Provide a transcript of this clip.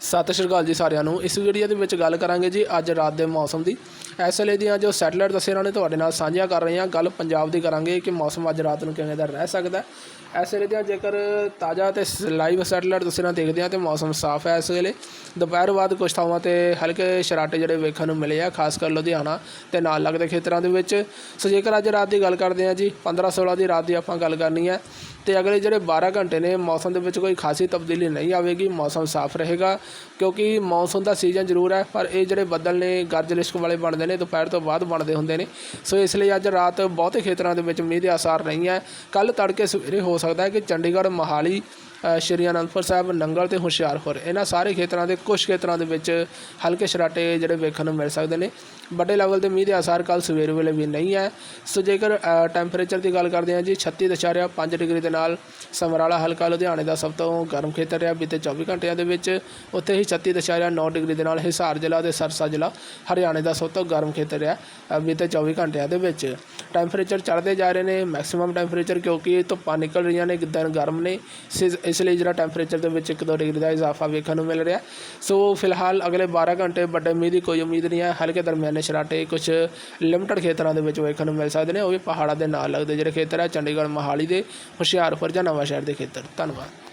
ਸਤਿ ਸ਼੍ਰੀ ਅਕਾਲ ਜੀ ਸਾਰਿਆਂ ਨੂੰ। ਇਸ ਵੀਡੀਓ ਦੇ ਵਿੱਚ ਗੱਲ ਕਰਾਂਗੇ ਜੀ ਅੱਜ ਰਾਤ ਦੇ ਮੌਸਮ ਦੀ। ਇਸ ਵੇਲੇ ਦੀਆਂ ਜੋ ਸੈਟਲਾਈਟ ਤਸਵੀਰਾਂ ਨੇ ਤੁਹਾਡੇ ਨਾਲ ਸਾਂਝੀਆਂ ਕਰ ਰਹੇ ਹਾਂ ਗੱਲ ਪੰਜਾਬ ਦੀ ਕਰਾਂਗੇ ਕਿ ਮੌਸਮ ਅੱਜ ਰਾਤ ਨੂੰ ਕਿਵੇਂ ਦਾ ਰਹਿ ਸਕਦਾ। ਹੈ। ਇਸ ਵੇਲੇ ਦੀਆਂ ਜੇਕਰ ਤਾਜ਼ਾ ਤੇ ਲਾਈਵ ਸੈਟੇਲਾਈਟ ਦੱਸੇ ਨਾਲ ਦੇਖਦੇ ਹਾਂ ਤੇ ਮੌਸਮ ਸਾਫ਼ ਹੈ ਇਸ ਵੇਲੇ। ਦੁਪਹਿਰ ਬਾਅਦ ਕੁਝ ਥਾਵਾਂ ਤੇ ਹਲਕੇ ਸ਼ਰਾਟੇ ਜਿਹੜੇ ਵੇਖਣ ਨੂੰ ਮਿਲੇ ਆ, ਖਾਸ ਕਰ ਲੁਧਿਆਣਾ ਤੇ ਨਾਲ ਲੱਗਦੇ ਖੇਤਰਾਂ ਦੇ ਵਿੱਚ। ਸੋ ਜੇਕਰ ਅੱਜ ਰਾਤ ਦੀ ਗੱਲ ਕਰਦੇ ਹਾਂ ਜੀ 15 16 ਦੀ ਰਾਤ ਦੀ ਆਪਾਂ ਗੱਲ ਕਰਨੀ ਹੈ। ਤੇ ਅਗਲੇ ਜਿਹੜੇ 12 ਘੰਟੇ ਨੇ, ਮੌਸਮ ਦੇ ਵਿੱਚ ਕੋਈ ਖਾਸੀ ਤਬਦੀਲੀ ਨਹੀਂ ਆਵੇਗੀ, ਮੌਸਮ ਸਾਫ਼ ਰਹੇਗਾ, ਕਿਉਂਕਿ ਮੌਨਸੂਨ ਦਾ ਸੀਜ਼ਨ ਜ਼ਰੂਰ ਹੈ, ਪਰ ਇਹ ਜਿਹੜੇ ਬੱਦਲ ਨੇ, ਗਰਜ ਲਿਸ਼ਕ ਵਾਲੇ ਬਣਦੇ ਨੇ, ਦੁਪਹਿਰ ਤੋਂ ਬਾਅਦ ਬਣਦੇ ਹੁੰਦੇ ਨੇ। ਸੋ ਇਸ ਲਈ ਅੱਜ ਰਾਤ ਬਹੁਤੇ ਖੇਤਰਾਂ ਦੇ ਵਿੱਚ ਮੀਂਹ ਦੇ ਆਸਾਰ ਨਹੀਂ ਹੈ। ਕੱਲ ਤੜਕੇ ਸਵੇਰੇ ਹੋ ਸਕਦਾ ਹੈ ਕਿ ਚੰਡੀਗੜ੍ਹ, ਮੋਹਾਲੀ ਸ਼੍ਰੀ ਅਨੰਦਪੁਰ ਸਾਹਿਬ ਨੰਗਲ ਤੇ ਹੁਸ਼ਿਆਰਪੁਰ, ਇਹਨਾਂ ਸਾਰੇ ਖੇਤਰਾਂ ਦੇ ਕੁਝ ਖੇਤਰਾਂ ਦੇ ਵਿੱਚ ਹਲਕੇ ਸ਼ਰਾਟੇ ਜਿਹੜੇ ਵੇਖਣ ਨੂੰ ਮਿਲ ਸਕਦੇ ਨੇ। ਵੱਡੇ ਲੈਵਲ ਤੇ ਮੀਂਹ ਦੇ ਆਸਾਰ ਕੱਲ ਸਵੇਰ ਵੇਲੇ ਵੀ ਨਹੀਂ ਹੈ। ਸੋ ਜੇਕਰ ਟੈਂਪਰੇਚਰ ਦੀ ਗੱਲ ਕਰਦੇ ਹਾਂ ਜੀ 36.5 ਡਿਗਰੀ ਦੇ ਨਾਲ ਸਮਰਾਲਾ ਹਲਕਾ ਲੁਧਿਆਣੇ ਦਾ ਸਭ ਤੋਂ ਗਰਮ ਖੇਤਰ ਰਿਹਾ। ਬੀਤੇ 24 ਘੰਟਿਆਂ ਦੇ ਵਿੱਚ ਉੱਥੇ ਹੀ 36.9 ਡਿਗਰੀ ਦੇ ਨਾਲ ਹਿਸਾਰ ਜ਼ਿਲ੍ਹਾ ਤੇ ਸਰਸਾ ਜ਼ਿਲ੍ਹਾ ਹਰਿਆਣੇ ਦਾ ਸਭ ਤੋਂ ਗਰਮ ਖੇਤਰ ਰਿਹਾ ਬੀਤੇ 24 ਘੰਟਿਆਂ ਦੇ ਵਿੱਚ। ਟੈਂਪਰੇਚਰ ਚੜ੍ਹਦੇ ਜਾ ਰਹੇ ਨੇ ਮੈਕਸਿਮਮ ਟੈਂਪਰੇਚਰ ਕਿਉਂਕਿ ਧੁੱਪਾਂ ਨਿਕਲ ਰਹੀਆਂ ਨੇ ਦਿਨ ਗਰਮ ਨੇ। ਸਿ- ਇਸ ਲਈ ਜਿਹੜਾ ਟੈਂਪਰੇਚਰ ਦੇ ਵਿੱਚ 1-2 ਡਿਗਰੀ ਦਾ ਇਜ਼ਾਫਾ ਵੇਖਣ ਨੂੰ ਮਿਲ ਰਿਹਾ। ਸੋ ਫਿਲਹਾਲ ਅਗਲੇ 12 ਘੰਟੇ ਵੱਡੇ ਮੀਂਹ ਦੀ ਕੋਈ ਉਮੀਦ ਨਹੀਂ ਹੈ। ਹਲਕੇ ਦਰਮਿਆਨੇ ਸਰਾਟੇ ਕੁਝ ਲਿਮਟਡ ਖੇਤਰਾਂ ਦੇ ਵਿੱਚ ਵੇਖਣ ਨੂੰ ਮਿਲ ਸਕਦੇ ਨੇ। ਉਹ ਵੀ ਪਹਾੜਾਂ ਦੇ ਨਾਲ ਲੱਗਦੇ ਜਿਹੜੇ ਖੇਤਰ ਹੈ, ਚੰਡੀਗੜ੍ਹ, ਮੋਹਾਲੀ ਦੇ, ਹੁਸ਼ਿਆਰਪੁਰ ਜਾਂ ਨਵਾਂਸ਼ਹਿਰ ਦੇ ਖੇਤਰ। ਧੰਨਵਾਦ।